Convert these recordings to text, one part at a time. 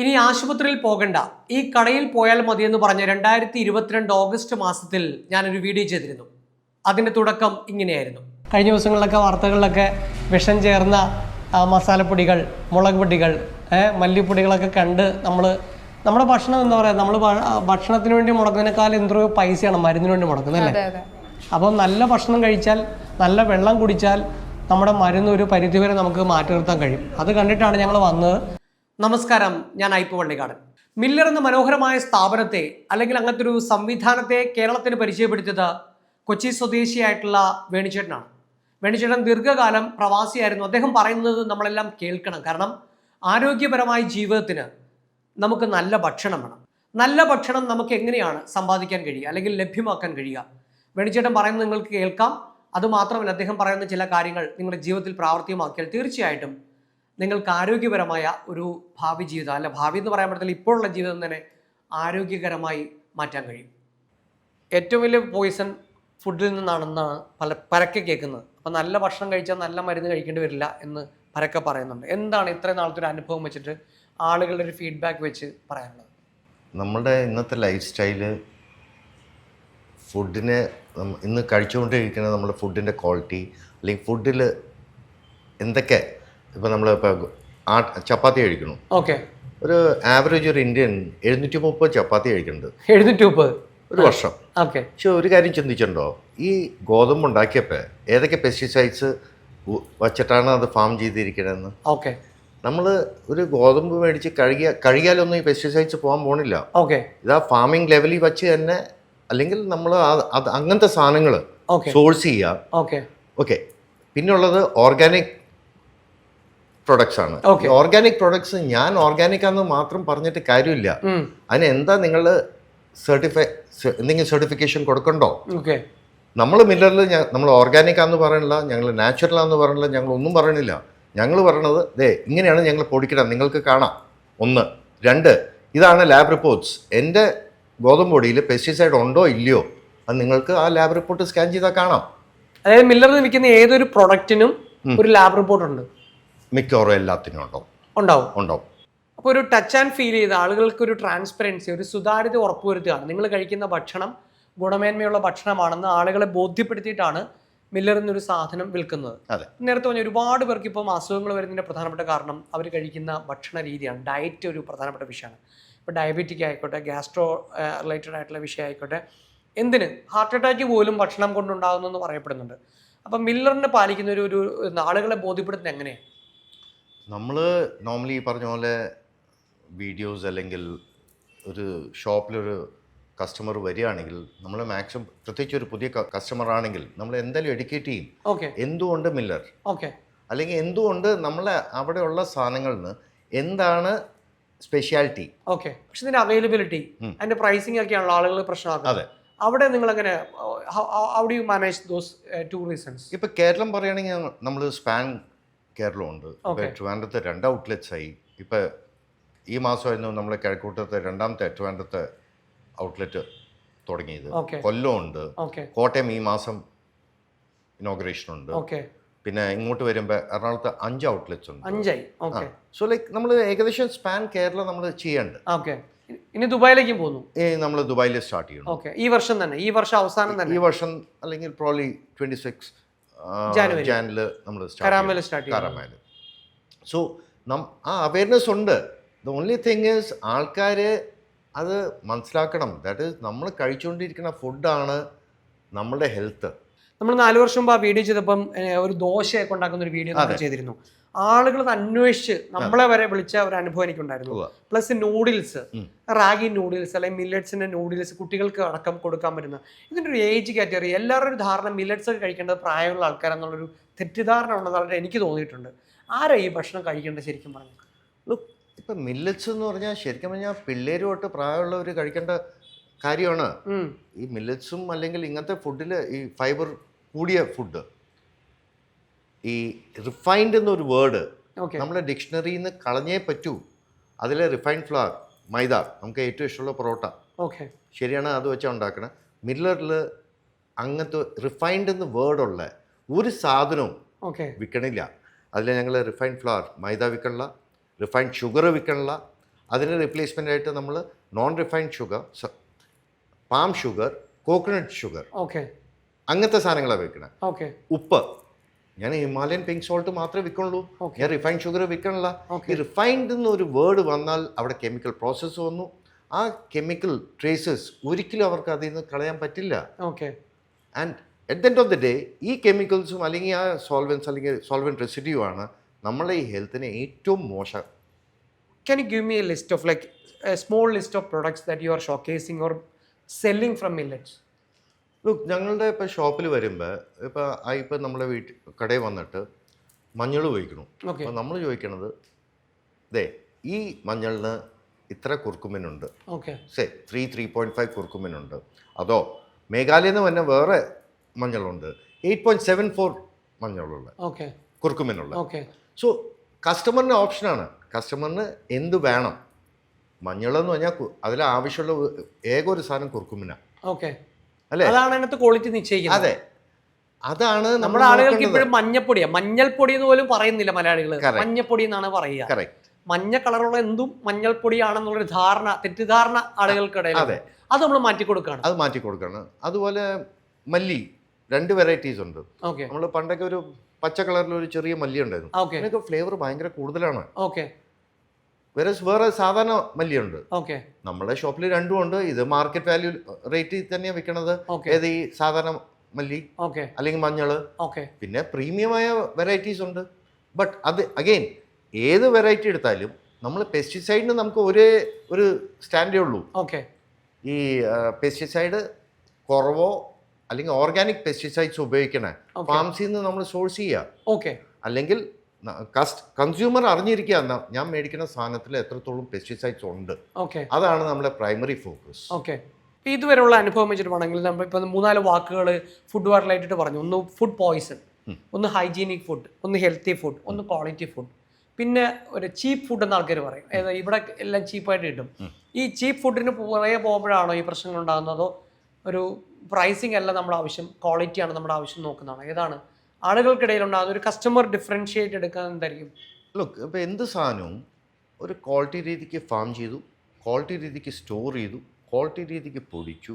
ഇനി ആശുപത്രിയിൽ പോകണ്ട. ഈ കടയിൽ പോയാൽ മതിയെന്ന് പറഞ്ഞ് രണ്ടായിരത്തി ഇരുപത്തിരണ്ട് ഓഗസ്റ്റ് മാസത്തിൽ ഞാനൊരു വീഡിയോ ചെയ്തിരുന്നു. അതിന്റെ തുടക്കം ഇങ്ങനെയായിരുന്നു. കഴിഞ്ഞ ദിവസങ്ങളിലൊക്കെ വാർത്തകളിലൊക്കെ വിഷം ചേർന്ന മസാലപ്പൊടികൾ മുളക് പൊടികൾ മല്ലിപ്പൊടികളൊക്കെ കണ്ട് നമ്മൾ നമ്മുടെ ഭക്ഷണം എന്താ പറയുക നമ്മൾ ഭക്ഷണത്തിന് വേണ്ടി മുടക്കുന്നതിനേക്കാൾ എന്തോ പൈസയാണ് മരുന്നിന് വേണ്ടി മുടക്കുന്നത് അല്ലേ? അപ്പം നല്ല ഭക്ഷണം കഴിച്ചാൽ നല്ല വെള്ളം കുടിച്ചാൽ നമ്മുടെ മരുന്ന് ഒരു പരിധിവരെ നമുക്ക് മാറ്റി നിർത്താൻ കഴിയും. അത് കണ്ടിട്ടാണ് ഞങ്ങൾ വന്നത്. നമസ്കാരം ഞാൻ ഐപ്പ് വള്ളിക്കാടൻ മില്ലർ എന്ന മനോഹരമായ സ്ഥാപനത്തെ അല്ലെങ്കിൽ അങ്ങനത്തെ ഒരു സംവിധാനത്തെ കേരളത്തിന് പരിചയപ്പെടുത്തിയത് കൊച്ചി സ്വദേശിയായിട്ടുള്ള വേണിച്ചേട്ടനാണ്. വേണിച്ചേട്ടൻ ദീർഘകാലം പ്രവാസിയായിരുന്നു. അദ്ദേഹം പറയുന്നത് നമ്മളെല്ലാം കേൾക്കണം. കാരണം ആരോഗ്യപരമായ ജീവിതത്തിന് നമുക്ക് നല്ല ഭക്ഷണം വേണം. നല്ല ഭക്ഷണം നമുക്ക് എങ്ങനെയാണ് സമ്പാദിക്കാൻ കഴിയുക? അല്ലെങ്കിൽ ലഭ്യമാക്കാൻ കഴിയുക? വേണിച്ചേട്ടൻ പറയുന്നത് നിങ്ങൾക്ക് കേൾക്കാം. അതുമാത്രമല്ല അദ്ദേഹം പറയുന്ന ചില കാര്യങ്ങൾ നിങ്ങളുടെ ജീവിതത്തിൽ പ്രാവർത്തികമാക്കിയാൽ തീർച്ചയായിട്ടും നിങ്ങൾക്ക് ആരോഗ്യപരമായ ഒരു ഭാവി ജീവിതം അല്ല ഭാവി എന്ന് പറയാൻ പറ്റത്തില്ല ഇപ്പോഴുള്ള ജീവിതം തന്നെ ആരോഗ്യകരമായി മാറ്റാൻ കഴിയും. ഏറ്റവും വലിയ പോയിസൺ ഫുഡിൽ നിന്നാണെന്നാണ് പല പരക്കെ കേൾക്കുന്നത്. അപ്പം നല്ല ഭക്ഷണം കഴിച്ചാൽ നല്ല മരുന്ന് കഴിക്കേണ്ടി വരില്ല എന്ന് പരക്കെ പറയുന്നുണ്ട്. എന്താണ് ഇത്രയും നാളത്തെ ഒരു അനുഭവം വെച്ചിട്ട് ആളുകളുടെ ഒരു ഫീഡ്ബാക്ക് വെച്ച് പറയാനുള്ളത്? നമ്മുടെ ഇന്നത്തെ ലൈഫ് സ്റ്റൈൽ ഫുഡിനെ ഇന്ന് കഴിച്ചുകൊണ്ടിരിക്കുന്ന നമ്മുടെ ഫുഡിന്റെ ക്വാളിറ്റി അല്ലെങ്കിൽ ഫുഡിൽ എന്തൊക്കെ ഇപ്പോൾ നമ്മൾ ഇപ്പോൾ ആ ചപ്പാത്തി കഴിക്കണം ഓക്കെ. ഒരു ആവറേജ് ഒരു ഇന്ത്യൻ എഴുന്നൂറ്റി മുപ്പത് ചപ്പാത്തി കഴിക്കുന്നുണ്ട്. എഴുന്നൂറ്റി മുപ്പത് ഒരു വർഷം. ഓക്കെ. പക്ഷെ ഒരു കാര്യം ചിന്തിച്ചിട്ടുണ്ടോ? ഈ ഗോതമ്പ് ഉണ്ടാക്കിയപ്പോൾ ഏതൊക്കെ പെസ്റ്റിസൈഡ്സ് വച്ചിട്ടാണ് അത് ഫാം ചെയ്തിരിക്കണമെന്ന് ഓക്കെ. നമ്മൾ ഒരു ഗോതമ്പ് മേടിച്ച് കഴുകിയ കഴുകിയാലൊന്നും ഈ പെസ്റ്റിസൈഡ്സ് പോകാൻ പോണില്ല. ഓക്കെ. ഇതാ ഫാമിംഗ് ലെവലിൽ വെച്ച് തന്നെ അല്ലെങ്കിൽ നമ്മൾ അത് അങ്ങനത്തെ സാധനങ്ങൾ സോഴ്സ് ചെയ്യുക ഓക്കെ. ഓക്കെ. പിന്നുള്ളത് ഓർഗാനിക് പ്രൊഡക്ട്സ് ആണ്. ഓർഗാനിക് പ്രൊഡക്ട്സ് ഞാൻ ഓർഗാനിക് ആണെന്ന് മാത്രം പറഞ്ഞിട്ട് കാര്യമില്ല. അതിനെന്താ അതിന് എന്താ നിങ്ങൾ സർട്ടിഫൈ എന്തെങ്കിലും സർട്ടിഫിക്കേഷൻ കൊടുക്കണ്ടോ? നമ്മൾ മില്ലറിൽ നമ്മൾ ഓർഗാനിക് ആണെന്ന് പറയണില്ല ഞങ്ങൾ നാച്ചുറൽ ആണെന്ന് പറയണില്ല ഞങ്ങൾ ഒന്നും പറയണില്ല. ഞങ്ങൾ പറയണത് ദേ ഇങ്ങനെയാണ് ഞങ്ങൾ പൊടിക്കണം നിങ്ങൾക്ക് കാണാം. ഒന്ന്. രണ്ട്. ഇതാണ് ലാബ് റിപ്പോർട്ട്സ് എന്റെ ഗോതമ്പ് പൊടിയിൽ പെസ്റ്റിസൈഡ് ഉണ്ടോ ഇല്ലയോ അത് നിങ്ങൾക്ക് ആ ലാബ് റിപ്പോർട്ട് സ്കാൻ ചെയ്താൽ കാണാം. അതായത് മില്ലറിൽ വിൽക്കുന്ന ഏതൊരു പ്രൊഡക്റ്റിനും ഒരു ലാബ് റിപ്പോർട്ട് ഉണ്ട്. മിക്കവാറും എല്ലാത്തിനും ഉണ്ടാവും. ഉണ്ടാവും. ഉണ്ടാവും. അപ്പോൾ ഒരു ടച്ച് ആൻഡ് ഫീൽ ചെയ്ത് ആളുകൾക്ക് ഒരു ട്രാൻസ്പെറൻസി ഒരു സുതാര്യത ഉറപ്പുവരുത്തുകയാണ്. നിങ്ങൾ കഴിക്കുന്ന ഭക്ഷണം ഗുണമേന്മയുള്ള ഭക്ഷണമാണെന്ന് ആളുകളെ ബോധ്യപ്പെടുത്തിയിട്ടാണ് മില്ലർ എന്നൊരു സാധനം വിൽക്കുന്നത്. നേരത്തെ പറഞ്ഞ ഒരുപാട് പേർക്ക് ഇപ്പം അസുഖങ്ങൾ വരുന്നതിന്റെ പ്രധാനപ്പെട്ട കാരണം അവർ കഴിക്കുന്ന ഭക്ഷണ രീതിയാണ്. ഡയറ്റ് ഒരു പ്രധാനപ്പെട്ട വിഷയമാണ്. ഇപ്പോൾ ഡയബറ്റിക് ആയിക്കോട്ടെ ഗ്യാസ്ട്രോ റിലേറ്റഡ് ആയിട്ടുള്ള വിഷയം ആയിക്കോട്ടെ എന്തിന്? ഹാർട്ട് അറ്റാക്ക് പോലും ഭക്ഷണം കൊണ്ടുണ്ടാകുന്നു എന്ന് പറയപ്പെടുന്നുണ്ട്. അപ്പം മില്ലറിനെ പാലിക്കുന്ന ഒരു ഒരു ആളുകളെ ബോധ്യപ്പെടുത്തുന്നത് എങ്ങനെയാണ്? നമ്മൾ നോർമലി ഈ പറഞ്ഞ പോലെ വീഡിയോസ് അല്ലെങ്കിൽ ഒരു ഷോപ്പിലൊരു കസ്റ്റമർ വരികയാണെങ്കിൽ നമ്മൾ മാക്സിമം പ്രത്യേകിച്ച് ഒരു പുതിയ കസ്റ്റമർ ആണെങ്കിൽ നമ്മൾ എന്തായാലും എഡ്യൂക്കേറ്റ് ചെയ്യും. എന്തുകൊണ്ട് മില്ലർ ഓക്കെ അല്ലെങ്കിൽ എന്തുകൊണ്ട് നമ്മളെ അവിടെയുള്ള സാധനങ്ങളിൽ നിന്ന് എന്താണ് സ്പെഷ്യാലിറ്റി ഓക്കെ പക്ഷെ ഇതിന്റെ അവൈലബിലിറ്റി. അതിന്റെ പ്രൈസിംഗ് ഒക്കെയാണല്ലോ ആളുകൾ പ്രശ്നമാക്കുന്നത്. അതെ. അവിടെ നിങ്ങൾ എങ്ങനെ how do you manage those two reasons ഇപ്പം കേരളം പറയുകയാണെങ്കിൽ നമ്മൾ സ്പാൻ കേരളമുണ്ട്. ഉണ്ട് ട്രിവാൻഡ്രത്ത് രണ്ട് ഔട്ട്ലെറ്റ്സ് ആയി. ഇപ്പം ഈ മാസമായിരുന്നു നമ്മളെ കിഴക്കൂട്ടത്തെ രണ്ടാമത്തെ ട്രിവാൻഡ്രത്തെ ഔട്ട്ലെറ്റ് തുടങ്ങിയത്. കൊല്ലമുണ്ട്. കോട്ടയം ഈ മാസം ഇനോഗ്രേഷൻ ഉണ്ട്. പിന്നെ ഇങ്ങോട്ട് വരുമ്പോൾ എറണാകുളത്ത് അഞ്ച് ഔട്ട്ലെറ്റ്സ് ഉണ്ട്. അഞ്ചായി. ഓക്കെ. സോ ലൈക്ക് നമ്മൾ ഏകദേശം സ്പാൻ കേരളം നമ്മൾ ചെയ്യേണ്ടത് ഓക്കെ. ഇനി ദുബായിലേക്കും പോകുന്നു? നമ്മൾ ദുബായിൽ സ്റ്റാർട്ട് ചെയ്യണം ഓക്കെ. ഈ വർഷം തന്നെ. ഈ വർഷം അവസാനം തന്നെ. ഈ വർഷം അല്ലെങ്കിൽ പ്രോബ്ലി ട്വന്റി സിക്സ് നമ്മൾ കരാമൽ സ്റ്റാർട്ട് കാരമേൽ സോ നം ആ അവയർനെസ് ഉണ്ട്. ദ ഓൺലി തിങ് ഈസ് ആൾക്കാർ അത് മനസ്സിലാക്കണം. ദാറ്റ് ഈസ് നമ്മൾ കഴിച്ചുകൊണ്ടിരിക്കുന്ന ഫുഡാണ് നമ്മളുടെ ഹെൽത്ത് നമ്മൾ നാല് വർഷം മുമ്പ് ആ വീഡിയോ ചെയ്തപ്പം ഒരു ദോശയൊക്കെ ഉണ്ടാക്കുന്ന ഒരു വീഡിയോ ചെയ്തിരുന്നു. ആളുകൾ അന്വേഷിച്ച് നമ്മളെ വരെ വിളിച്ച ഒരു അനുഭവം എനിക്കുണ്ടായിരുന്നു. പ്ലസ് നൂഡിൽസ് റാഗി നൂഡിൽസ് അല്ലെങ്കിൽ മില്ലറ്റ്സിന്റെ നൂഡിൽസ് കുട്ടികൾക്ക് അടക്കം കൊടുക്കാൻ പറ്റുന്ന. ഇതിന്റെ ഒരു ഏജ് കാറ്റഗറി എല്ലാവരുടെ ഒരു ധാരണ മില്ലറ്റ്സ് ഒക്കെ കഴിക്കേണ്ടത് പ്രായമുള്ള ആൾക്കാരെന്നുള്ളൊരു തെറ്റിദ്ധാരണ ഉണ്ടെന്നാണ് എനിക്ക് തോന്നിയിട്ടുണ്ട്. ആരാ ഈ ഭക്ഷണം കഴിക്കേണ്ടത് ശരിക്കും പറഞ്ഞു ഇപ്പം മില്ലറ്റ്സ് എന്ന് പറഞ്ഞാൽ ശരിക്കും പറഞ്ഞാൽ പിള്ളേര് തൊട്ട് പ്രായമുള്ളവർ കഴിക്കേണ്ട കാര്യമാണ്. ഈ മില്ലറ്റ്സും അല്ലെങ്കിൽ ഇങ്ങനത്തെ ഫുഡിൽ ഈ ഫൈബർ കൂടിയ ഫുഡ് ഈ റിഫൈൻഡ് എന്നൊരു വേർഡ് നമ്മുടെ നമ്മളെ ഡിക്ഷണറിയിൽ നിന്ന് കളഞ്ഞേ പറ്റൂ. അതിലെ റിഫൈൻഡ് ഫ്ലവർ മൈദ നമുക്ക് ഏറ്റവും ഇഷ്ടമുള്ള പൊറോട്ട. ഓക്കെ ശരിയാണ് അത് വെച്ചാൽ ഉണ്ടാക്കണം. മില്ലറിൽ അങ്ങനത്തെ റിഫൈൻഡ് എന്ന് വേർഡുള്ള ഒരു സാധനവും ഓക്കെ വിൽക്കണില്ല അതിൽ ഞങ്ങൾ റിഫൈൻഡ് ഫ്ലവർ മൈദ വിൽക്കണില്ല റിഫൈൻഡ് ഷുഗർ വിൽക്കണില്ല അതിന് റീപ്ലേസ്മെന്റ് ആയിട്ട് നമ്മൾ non refined sugar palm sugar coconut sugar okay അങ്ങനത്തെ സാധനങ്ങളാണ് വെക്കണേ ഓക്കെ ഉപ്പ്. ഞാൻ ഹിമാലയൻ പിങ്ക് സോൾട്ട് മാത്രമേ വിൽക്കുള്ളൂ. ഞാൻ റിഫൈൻഡ് ഷുഗർ വിൽക്കണില്ല. ഈ റിഫൈൻഡ് എന്നൊരു വേർഡ് വന്നാൽ അവിടെ കെമിക്കൽ പ്രോസസ്സ് വന്നു. ആ കെമിക്കൽ ട്രേസസ് ഒരിക്കലും അവർക്ക് അതിൽ നിന്ന് കളയാൻ പറ്റില്ല. Okay and at the end of the day ഈ കെമിക്കൽസും അല്ലെങ്കിൽ ആ സോൾവെൻസ് അല്ലെങ്കിൽ സോൾവെന്റ് റെസിഡ്യൂ ആണ് നമ്മളെ ഈ ഹെൽത്തിന് ഏറ്റവും മോശം. Can you give me a list of like a small list of products that you are are or selling from millets? Look ഞങ്ങളുടെ ഇപ്പോൾ ഷോപ്പിൽ വരുമ്പോൾ ഇപ്പോൾ ആ ഇപ്പം നമ്മളെ വീട്ടിൽ കടയിൽ വന്നിട്ട് മഞ്ഞൾ ഉപയോഗിക്കണം. അപ്പോൾ നമ്മൾ ചോദിക്കണത് ദേ ഈ മഞ്ഞളിന് ഇത്ര കുർക്കുമിനുണ്ട്. Okay say three three point five കുർക്കുമിനുണ്ട്. അതോ മേഘാലയയിൽ നിന്ന് തന്നെ വേറെ മഞ്ഞളുണ്ട്. എയ്റ്റ് പോയിന്റ് സെവൻ ഫോർ മഞ്ഞളുള്ള ഓക്കെ കുർക്കുമിനുള്ള. ഓക്കെ സോ കസ്റ്റമറിന്റെ ഓപ്ഷനാണ് കസ്റ്റമറിന് എന്ത് വേണം? മഞ്ഞളെന്ന് പറഞ്ഞാൽ അതിലാവശ്യമുള്ള അതിൽ ആവശ്യമുള്ള ഏക ഒരു സാധനം കുർക്കുമിനാണ് Okay. അല്ലേ? അതാണ് അതിനകത്ത് ക്വാളിറ്റി നിശ്ചയിക്കുന്നത്. അതെ. അതാണ് നമ്മുടെ ആളുകൾക്ക് ഇപ്പോഴും മഞ്ഞപ്പൊടിയാ. മഞ്ഞൾപ്പൊടി എന്ന് പോലും പറയുന്നില്ല മലയാളികൾ. മഞ്ഞപ്പൊടി എന്നാണ് പറയുക. മഞ്ഞ കളറുള്ള എന്തും മഞ്ഞൾപ്പൊടിയാണെന്നുള്ളൊരു ധാരണ തെറ്റിദ്ധാരണ ആളുകൾക്കിടയിൽ അതെ. അത് നമ്മൾ മാറ്റി കൊടുക്കുകയാണ്. അത് മാറ്റി കൊടുക്കണം അതുപോലെ മല്ലി രണ്ട് വെറൈറ്റീസ് ഉണ്ട്. ഓക്കെ. നമ്മൾ പണ്ടൊക്കെ ഒരു പച്ച കളറിൽ ഒരു ചെറിയ മല്ലി ഉണ്ടായിരുന്നു. ഫ്ലേവർ ഭയങ്കര കൂടുതലാണ്. ഓക്കെ. വേറെ വേറെ സാധാരണ മല്ലിയുണ്ട്. ഓക്കെ നമ്മുടെ ഷോപ്പിൽ രണ്ടും ഉണ്ട്. ഇത് മാർക്കറ്റ് വാല്യൂ റേറ്റിൽ തന്നെയാണ് വിൽക്കണത് ഏത് ഈ സാധാരണ മല്ലി ഓക്കെ അല്ലെങ്കിൽ മഞ്ഞൾ. ഓക്കെ പിന്നെ പ്രീമിയമായ വെറൈറ്റീസ് ഉണ്ട്. ബട്ട് അത് അഗെയിൻ ഏത് വെറൈറ്റി എടുത്താലും നമ്മൾ പെസ്റ്റിസൈഡിന് നമുക്ക് ഒരേ ഒരു സ്റ്റാൻഡേ ഉള്ളൂ. ഓക്കെ ഈ പെസ്റ്റിസൈഡ് കുറവോ അല്ലെങ്കിൽ ഓർഗാനിക് പെസ്റ്റിസൈഡ്സ് ഉപയോഗിക്കണേ. ഫാംസിന്ന് ഫാംസിൽ നിന്ന് നമ്മൾ സോഴ്സ് ചെയ്യുക ഓക്കെ അല്ലെങ്കിൽ കസ്റ്റ് കൺസ്യൂമർ അറിഞ്ഞിരിക്കുക എന്നാ. ഞാൻ മേടിക്കുന്ന സാധനത്തിൽ എത്രത്തോളം പെസ്റ്റിസൈഡ്സ് ഉണ്ട്. ഓക്കെ. അതാണ് നമ്മുടെ പ്രൈമറി ഫോക്കസ് ഓക്കെ. ഇതുവരെയുള്ള അനുഭവം വെച്ചിട്ടുണ്ടെങ്കിൽ നമ്മൾ ഇപ്പം മൂന്നാൽ വാക്കുകൾ ഫുഡ് റിലേറ്റഡ് പറഞ്ഞു. ഒന്ന് ഫുഡ് പോയിസൺ ഒന്ന് ഹൈജീനിക് ഫുഡ് ഒന്ന് ഹെൽത്തി ഫുഡ് ഒന്ന് ക്വാളിറ്റി ഫുഡ് പിന്നെ ഒരു ചീപ്പ് ഫുഡ് എന്ന് ആൾക്കാർ പറയും. ഇവിടെ എല്ലാം ചീപ്പായിട്ട് കിട്ടും. ഈ ചീപ്പ് ഫുഡിന് പുറകെ പോകുമ്പോഴാണോ ഈ പ്രശ്നങ്ങൾ ഉണ്ടാകുന്നതോ? ഒരു പ്രൈസിങ് അല്ല നമ്മുടെ ആവശ്യം ക്വാളിറ്റിയാണ് നമ്മുടെ ആവശ്യം നോക്കുന്നതാണ്? ഏതാണ് ആളുകൾക്കിടയിൽ ഉണ്ടാകുന്ന ഒരു കസ്റ്റമർ ഡിഫറൻഷിയേറ്റ് എടുക്കാൻ എന്തായിരിക്കും? ലുക്ക് ഇപ്പോൾ എന്ത് സാധനവും ഒരു ക്വാളിറ്റി രീതിക്ക് ഫാം ചെയ്തു ക്വാളിറ്റി രീതിക്ക് സ്റ്റോർ ചെയ്തു ക്വാളിറ്റി രീതിക്ക് പൊടിച്ചു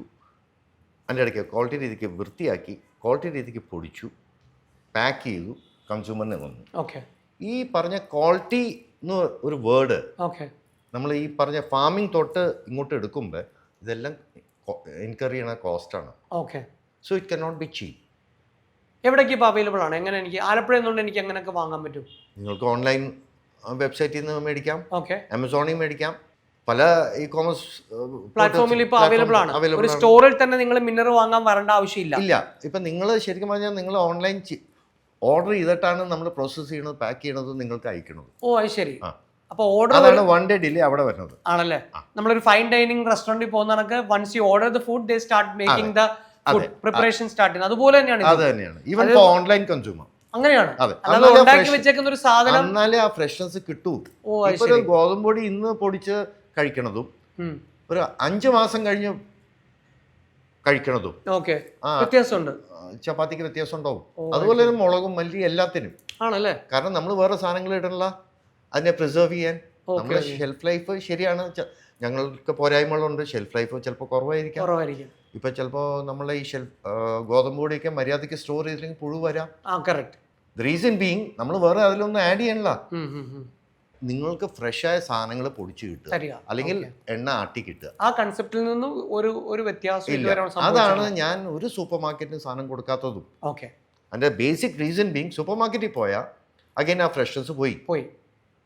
അതിന്റെ ഇടയ്ക്ക് ക്വാളിറ്റി രീതിക്ക് വൃത്തിയാക്കി ക്വാളിറ്റി രീതിക്ക് പൊടിച്ചു പാക്ക് ചെയ്തു കൺസ്യൂമറിന് വന്നു. ഓക്കെ ഈ പറഞ്ഞ ക്വാളിറ്റി എന്ന് ഒരു വേർഡ് ഓക്കെ നമ്മൾ ഈ പറഞ്ഞ ഫാമിംഗ് തൊട്ട് ഇങ്ങോട്ട് എടുക്കുമ്പോൾ ഇതെല്ലാം ഇൻകർ ചെയ്യണ കോസ്റ്റാണ് okay so it cannot be cheap എവിടേക്ക് ഇപ്പോൾ അവൈലബിൾ ആണ്? എങ്ങനെ എനിക്ക് ആലപ്പുഴ എന്നുകൊണ്ട് എനിക്ക് എങ്ങനെയൊക്കെ വാങ്ങാൻ പറ്റും? നിങ്ങൾക്ക് ഓൺലൈൻ വെബ്സൈറ്റിൽ നിന്ന് മേടിക്കാം. ഓക്കെ ആമസോണിൽ മേടിക്കാം. പല ഇ കോമേഴ്സ് പ്ലാറ്റ്ഫോമിൽ ഇപ്പോൾ അവൈലബിൾ ആണ്. ഒരു സ്റ്റോറിൽ തന്നെ നിങ്ങൾ മിന്നർ വാങ്ങാൻ വരേണ്ട ആവശ്യമില്ല. ഇല്ല. ഇപ്പം നിങ്ങൾ ശരിക്കും പറഞ്ഞാൽ നിങ്ങൾ ഓൺലൈൻ ഓർഡർ ചെയ്തിട്ടാണ് നമ്മൾ പ്രോസസ്സ് ചെയ്യണത് പാക്ക് ചെയ്യണത് നിങ്ങൾക്ക് അയക്കണത്. ഓ അത് ശരി. അപ്പോൾ അപ്പൊ ഓർഡർ അതാണ് വൺ ഡേ ഡിലേ അവിടെ വരുന്നത്. ആണല്ലേ? നമ്മളൊരു ഫൈൻ ഡൈനിങ് റെസ്റ്റോറന്റിൽ പോകുന്ന കണക്ക് once you order the food they start making the preparation start ചെയ്യുന്നത്. അതുപോലെ തന്നെയാണ്. അത് തന്നെയാണ് ഈവൻ ഓൺലൈൻ കൺസ്യൂമർ അങ്ങനെയാണ്. ഉണ്ടാക്കി വെച്ചേക്കുന്ന ഒരു സാധനം എന്നാലേ ആ ഫ്രഷ്നെസ് കിട്ടൂ. ഒരു ശരി. ഗോതമ്പ് പൊടി ഇന്ന് പൊടിച്ച് കഴിക്കണതും ഒരു അഞ്ച് മാസം കഴിഞ്ഞ് കഴിക്കണതും. ഓക്കെ. വ്യത്യാസമുണ്ട്. ചപ്പാത്തിക്ക് വ്യത്യാസം ഉണ്ടാവും അതുപോലെ തന്നെ മുളകും മല്ലി എല്ലാത്തിനും. ആണല്ലേ? കാരണം നമ്മൾ വേറെ സാധനങ്ങൾ ഇടണല്ല. അതിനെ പ്രിസർവ് ചെയ്യാൻ. നമ്മുടെ ഷെൽഫ് ലൈഫ് ശരിയാണ്. ഞങ്ങൾക്ക് പോരായ്മകളുണ്ട്. ഷെൽഫ് ലൈഫ് ചിലപ്പോൾ കുറവായിരിക്കാം. കുറവായിരിക്കും. ഇപ്പൊ ചിലപ്പോൾ നമ്മളെ ഈ ഷെൽഫ് ഗോതമ്പ് പൊടിയൊക്കെ മര്യാദയ്ക്ക് സ്റ്റോർ ചെയ്തില്ലെങ്കിൽ പുഴു വരാം. ദ റീസൺ ബീങ് നമ്മൾ വേറെ അതിലൊന്നും ആഡ് ചെയ്യണില്ല. നിങ്ങൾക്ക് ഫ്രഷായ സാധനങ്ങൾ പൊടിച്ചു കിട്ടുക. അല്ലെങ്കിൽ എണ്ണ ആട്ടി കിട്ടുക. ആ കൺസെപ്റ്റിൽ നിന്നും ഒരു ഒരു വ്യത്യാസം അതാണ് ഞാൻ ഒരു സൂപ്പർ മാർക്കറ്റിന് സാധനം കൊടുക്കാത്തതും. ഓക്കെ. അതിന്റെ ബേസിക് റീസൺ ബീങ് സൂപ്പർ മാർക്കറ്റിൽ പോയാൽ അഗൈൻ ആ ഫ്രഷ്നസ് പോയി. പോയി.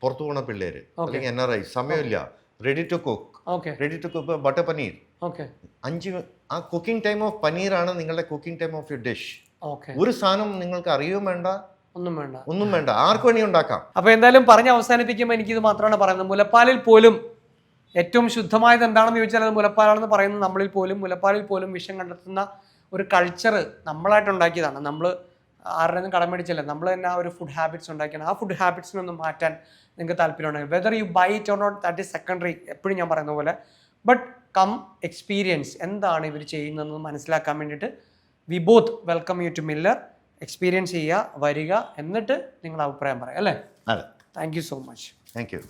പുറത്തു പോണ പിള്ളേര് അല്ലെങ്കിൽ എൻ ആർ ഐ സമയമില്ല. Ready to cook ready to cook butter paneer okay അഞ്ച് ആ കുക്കിംഗ് ടൈം ഓഫ് പനീറാണ് നിങ്ങളുടെ cooking time of your dish okay ഒരു സാധനം നിങ്ങൾക്ക് അറിയുകയും വേണ്ട. ഒന്നും വേണ്ട. ഒന്നും വേണ്ട. ആർക്ക് വേണി ഉണ്ടാക്കാം. അപ്പൊ എന്തായാലും പറഞ്ഞ് അവസാനിപ്പിക്കുമ്പോൾ എനിക്കിത് മാത്രമാണ് പറയുന്നത്. മുലപ്പാലിൽ പോലും ഏറ്റവും ശുദ്ധമായത് എന്താണെന്ന് ചോദിച്ചാൽ അത് മുലപ്പാലാണെന്ന് പറയുന്നത് നമ്മളിൽ പോലും മുലപ്പാലിൽ പോലും വിഷം കണ്ടെത്തുന്ന ഒരു കൾച്ചർ നമ്മളായിട്ട് ഉണ്ടാക്കിയതാണ്. നമ്മൾ ആരുടെ നിന്നും കടം മേടിച്ചല്ല? നമ്മൾ തന്നെ ആ ഒരു ഫുഡ് ഹാബിറ്റ്സ് ഉണ്ടാക്കിയാണ്. ആ ഫുഡ് ഹാബിറ്റ്സിനൊന്നും മാറ്റാൻ നിങ്ങൾക്ക് താല്പര്യമുണ്ടെങ്കിൽ whether you buy it or not that is secondary എപ്പോഴും ഞാൻ പറയുന്ന പോലെ. ബട്ട് കം എക്സ്പീരിയൻസ് എന്താണ് ഇവർ ചെയ്യുന്നതെന്ന് മനസ്സിലാക്കാൻ വേണ്ടിയിട്ട് we both welcome you to millet experience ചെയ്യുക വരിക എന്നിട്ട് നിങ്ങളുടെ അഭിപ്രായം പറയാം. അല്ലേ? അതെ. Thank you so much thank you